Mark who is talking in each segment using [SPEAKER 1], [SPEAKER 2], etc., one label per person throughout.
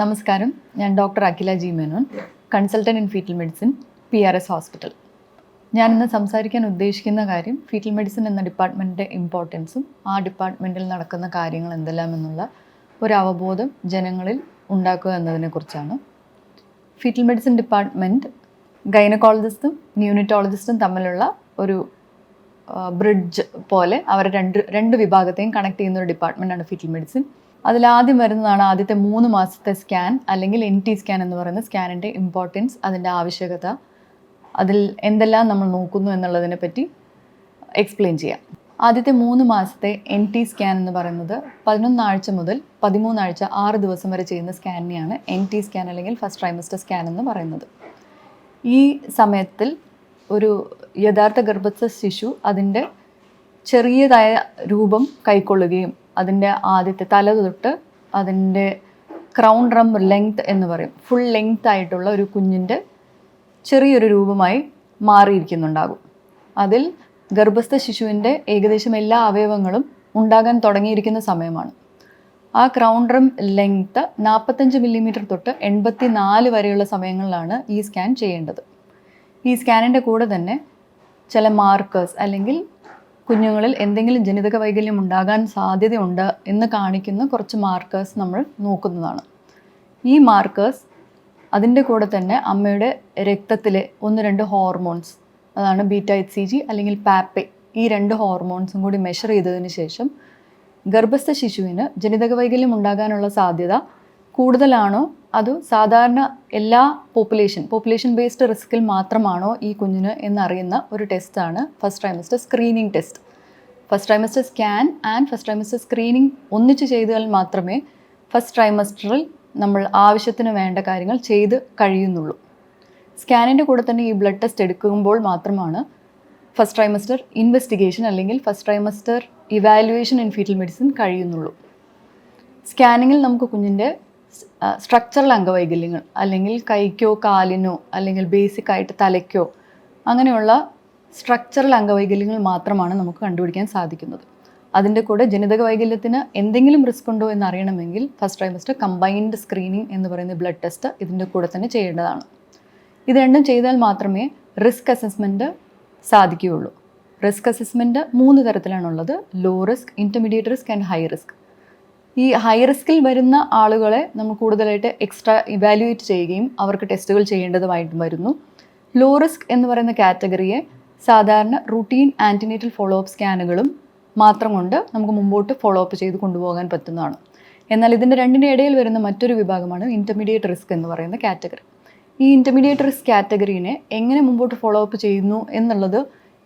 [SPEAKER 1] നമസ്കാരം. ഞാൻ doctor Akhila G Menon consultant in fetal medicine P R S hospital. ഞാൻ ഇന്ന് സംസാരിക്കാൻ ഉദ്ദേശിക്കുന്ന കാര്യം ഫീറ്റൽ മെഡിസിൻ എന്ന ഡിപ്പാർട്ട്മെന്റിന്റെ ഇമ്പോർട്ടൻസും ആ ഡിപ്പാർട്ട്മെന്റിൽ നടക്കുന്ന കാര്യങ്ങൾ എന്തെല്ലാമെന്നുള്ള ഒരു അവബോധം ജനങ്ങളിൽ ഉണ്ടാക്കുക എന്നതിനെക്കുറിച്ചാണ്. ഫീറ്റൽ മെഡിസിൻ ഡിപ്പാർട്ട്മെന്റ് ഗൈനക്കോളജിസ്റ്റും ന്യൂനിറ്റോളജിസ്റ്റും തമ്മിലുള്ള ഒരു ബ്രിഡ്ജ് പോലെ അവരെ രണ്ട് രണ്ട് വിഭാഗത്തെയും കണക്ട് ചെയ്യുന്ന ഒരു ഡിപ്പാർട്ട്മെന്റാണ് ഫീറ്റൽ മെഡിസിൻ. അതിലാദ്യം വരുന്നതാണ് ആദ്യത്തെ മൂന്ന് മാസത്തെ സ്കാൻ അല്ലെങ്കിൽ എൻ ടി സ്കാൻ എന്ന് പറയുന്ന സ്കാനിന്റെ ഇമ്പോർട്ടൻസ് അതിന്റെ ആവശ്യകത. അതിൽ എന്തെല്ലാം നമ്മൾ നോക്കുന്നു എന്നുള്ളതിനെ പറ്റി എക്സ്പ്ലെയിൻ ചെയ്യാം. ആദ്യത്തെ മൂന്ന് മാസത്തെ എൻ ടി സ്കാൻ എന്ന് പറയുന്നത് പതിനൊന്നാഴ്ച മുതൽ പതിമൂന്നാഴ്ച ആറ് ദിവസം വരെ ചെയ്യുന്ന സ്കാനിനെയാണ് എൻ ടി സ്കാൻ അല്ലെങ്കിൽ ഫസ്റ്റ് ട്രൈമസ്റ്റർ സ്കാൻ എന്ന് പറയുന്നത്. ഈ സമയത്തിൽ ഒരു യഥാർത്ഥ ഗർഭസ്ഥ ശിശു അതിന്റെ ചെറിയതായ രൂപം കൈക്കൊള്ളുകയും അതിന്റെ ആദ്യത്തെ തല തൊട്ട് അതിന്റെ ക്രൗൺ റം ലെങ്ത് എന്ന് പറയും. ഫുൾ ലെങ്ത് ആയിട്ടുള്ള ഒരു കുഞ്ഞിന്റെ ചെറിയൊരു രൂപമായി മാറിയിരിക്കുന്നുണ്ടാകും. അതിൽ ഗർഭസ്ഥ ശിശുവിന്റെ ഏകദേശം എല്ലാ അവയവങ്ങളും ഉണ്ടാകാൻ തുടങ്ങിയിരിക്കുന്ന സമയമാണ്. ആ ക്രൗൺ റം ലെങ്ത് നാൽപ്പത്തഞ്ച് മില്ലിമീറ്റർ തൊട്ട് എൺപത്തി നാല് വരെയുള്ള സമയങ്ങളിലാണ് ഈ സ്കാൻ ചെയ്യേണ്ടത്. ഈ സ്കാനിന്റെ കൂടെ തന്നെ ചില മാർക്കേഴ്സ് അല്ലെങ്കിൽ കുഞ്ഞുങ്ങളിൽ എന്തെങ്കിലും ജനിതക വൈകല്യം ഉണ്ടാകാൻ സാധ്യതയുണ്ട് എന്ന് കാണിക്കുന്ന കുറച്ച് മാർക്കേഴ്സ് നമ്മൾ നോക്കുന്നതാണ്. ഈ മാർക്കേഴ്സ് അതിന്റെ കൂടെ തന്നെ അമ്മയുടെ രക്തത്തിലെ ഒന്ന് രണ്ട് ഹോർമോൺസ് അതാണ് ബീറ്റ എച്ച് സി ജി അല്ലെങ്കിൽ പാപ്പെ ഈ രണ്ട് ഹോർമോൺസും കൂടി മെഷർ ചെയ്തതിന് ശേഷം ഗർഭസ്ഥ ശിശുവിന് ജനിതക വൈകല്യം ഉണ്ടാകാനുള്ള സാധ്യത കൂടുതലാണോ? അതോ സാധാരണ എല്ലാ പോപ്പുലേഷൻ പോപ്പുലേഷൻ ബേസ്ഡ് റിസ്കിൽ മാത്രമാണോ ഈ കുഞ്ഞിന് എന്നറിയുന്ന ഒരു ടെസ്റ്റാണ് first trimester screening test first trimester scan and first trimester screening ഒന്നിച്ച് ചെയ്താൽ മാത്രമേ ഫസ്റ്റ് ട്രൈമസ്റ്ററിൽ നമ്മൾ ആവശ്യത്തിന് വേണ്ട കാര്യങ്ങൾ ചെയ്ത് കഴിയുന്നുള്ളൂ. സ്കാനിന്റെ കൂടെ തന്നെ ഈ ബ്ലഡ് ടെസ്റ്റ് എടുക്കുമ്പോൾ മാത്രമാണ് ഫസ്റ്റ് ട്രൈമസ്റ്റർ ഇൻവെസ്റ്റിഗേഷൻ അല്ലെങ്കിൽ first trimester evaluation in fetal medicine കഴിയുന്നുള്ളൂ. സ്കാനിങ്ങിൽ നമുക്ക് കുഞ്ഞിന്റെ സ്ട്രക്ചറൽ അംഗവൈകല്യങ്ങൾ അല്ലെങ്കിൽ കൈക്കോ കാലിനോ അല്ലെങ്കിൽ ബേസിക് ആയിട്ട് തലയ്ക്കോ അങ്ങനെയുള്ള സ്ട്രക്ചറൽ അംഗവൈകല്യങ്ങൾ മാത്രമാണ് നമുക്ക് കണ്ടുപിടിക്കാൻ സാധിക്കുന്നത്. അതിന്റെ കൂടെ ജനിതക വൈകല്യത്തിന് എന്തെങ്കിലും റിസ്ക് ഉണ്ടോ എന്ന് അറിയണമെങ്കിൽ ഫസ്റ്റ് ട്രൈമസ്റ്റർ കമ്പൈൻഡ് സ്ക്രീനിങ് എന്ന് പറയുന്ന ബ്ലഡ് ടെസ്റ്റ് ഇതിന്റെ കൂടെ തന്നെ ചെയ്യേണ്ടതാണ്. ഇത് രണ്ടും ചെയ്താൽ മാത്രമേ റിസ്ക് അസസ്മെന്റ് സാധിക്കുകയുള്ളൂ. റിസ്ക് അസസ്മെന്റ് മൂന്ന് തരത്തിലാണുള്ളത്. Low risk intermediate risk and high risk ഈ ഹൈ റിസ്കിൽ വരുന്ന ആളുകളെ നമ്മൾ കൂടുതലായിട്ട് എക്സ്ട്രാ ഇവാലുവേറ്റ് ചെയ്യുകയും അവർക്ക് ടെസ്റ്റുകൾ ചെയ്യേണ്ടതുമായിട്ടും വരുന്നു. ലോ റിസ്ക് എന്ന് പറയുന്ന കാറ്റഗറിയെ സാധാരണ റുട്ടീൻ ആന്റിനേറ്റൽ ഫോളോ അപ്പ് സ്കാനുകളും മാത്രം കൊണ്ട് നമുക്ക് മുമ്പോട്ട് ഫോളോ അപ്പ് ചെയ്ത് കൊണ്ടുപോകാൻ പറ്റുന്നതാണ്. എന്നാൽ ഇതിന്റെ രണ്ടിന്റെ ഇടയിൽ വരുന്ന മറ്റൊരു വിഭാഗമാണ് ഇന്റർമീഡിയറ്റ് റിസ്ക് എന്ന് പറയുന്ന കാറ്റഗറി ഈ ഇന്റർമീഡിയറ്റ് റിസ്ക് കാറ്റഗറീനെ എങ്ങനെ മുമ്പോട്ട് ഫോളോ അപ്പ് ചെയ്യുന്നു എന്നുള്ളത്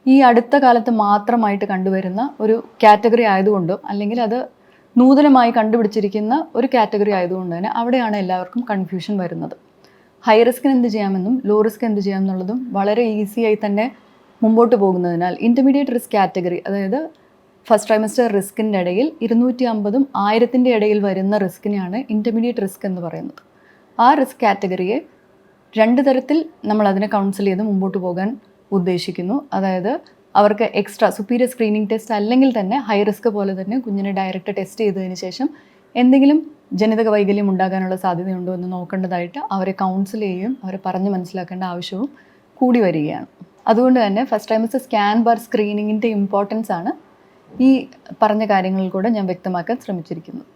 [SPEAKER 1] ഈ അടുത്ത കാലത്ത് മാത്രമായിട്ട് കണ്ടുവരുന്ന ഒരു കാറ്റഗറി ആയതുകൊണ്ടും അല്ലെങ്കിൽ അത് നൂതനമായി കണ്ടുപിടിച്ചിരിക്കുന്ന ഒരു കാറ്റഗറി ആയതുകൊണ്ട് തന്നെ അവിടെയാണ് എല്ലാവർക്കും കൺഫ്യൂഷൻ വരുന്നത്. ഹൈ റിസ്കിന് എന്ത് ചെയ്യാമെന്നും ലോ റിസ്ക് എന്ത് ചെയ്യാമെന്നുള്ളതും വളരെ ഈസിയായി തന്നെ മുമ്പോട്ട് പോകുന്നതിനാൽ ഇന്റർമീഡിയറ്റ് റിസ്ക് കാറ്റഗറി അതായത് ഫസ്റ്റ് ട്രൈമസ്റ്റർ റിസ്കിന്റെ ഇടയിൽ ഇരുന്നൂറ്റി അമ്പതും ആയിരത്തിന്റെ ഇടയിൽ വരുന്ന റിസ്കിനെയാണ് ഇന്റർമീഡിയറ്റ് റിസ്ക് എന്ന് പറയുന്നത്. ആ റിസ്ക് കാറ്റഗറിയെ രണ്ട് തരത്തിൽ നമ്മൾ അതിനെ കൗൺസിൽ ചെയ്ത് മുമ്പോട്ട് പോകാൻ ഉദ്ദേശിക്കുന്നു. അതായത് അവർക്ക് എക്സ്ട്രാ സുപ്പീരിയർ സ്ക്രീനിങ് ടെസ്റ്റ് അല്ലെങ്കിൽ തന്നെ ഹൈ റിസ്ക് പോലെ തന്നെ കുഞ്ഞിനെ ഡയറക്റ്റ് ടെസ്റ്റ് ചെയ്തതിന് ശേഷം എന്തെങ്കിലും ജനിതക വൈകല്യം ഉണ്ടാകാനുള്ള സാധ്യതയുണ്ടോ എന്ന് നോക്കേണ്ടതായിട്ട് അവരെ കൗൺസിൽ ചെയ്യുകയും അവരെ പറഞ്ഞ് മനസ്സിലാക്കേണ്ട ആവശ്യവും കൂടി വരികയാണ്. അതുകൊണ്ട് തന്നെ ഫസ്റ്റ് ടൈമസ് സ്കാൻ ബാർ സ്ക്രീനിങ്ങിന്റെ ഇമ്പോർട്ടൻസ് ആണ് ഈ പറഞ്ഞ കാര്യങ്ങളിൽ കൂടെ ഞാൻ വ്യക്തമാക്കാൻ ശ്രമിച്ചിരിക്കുന്നത്.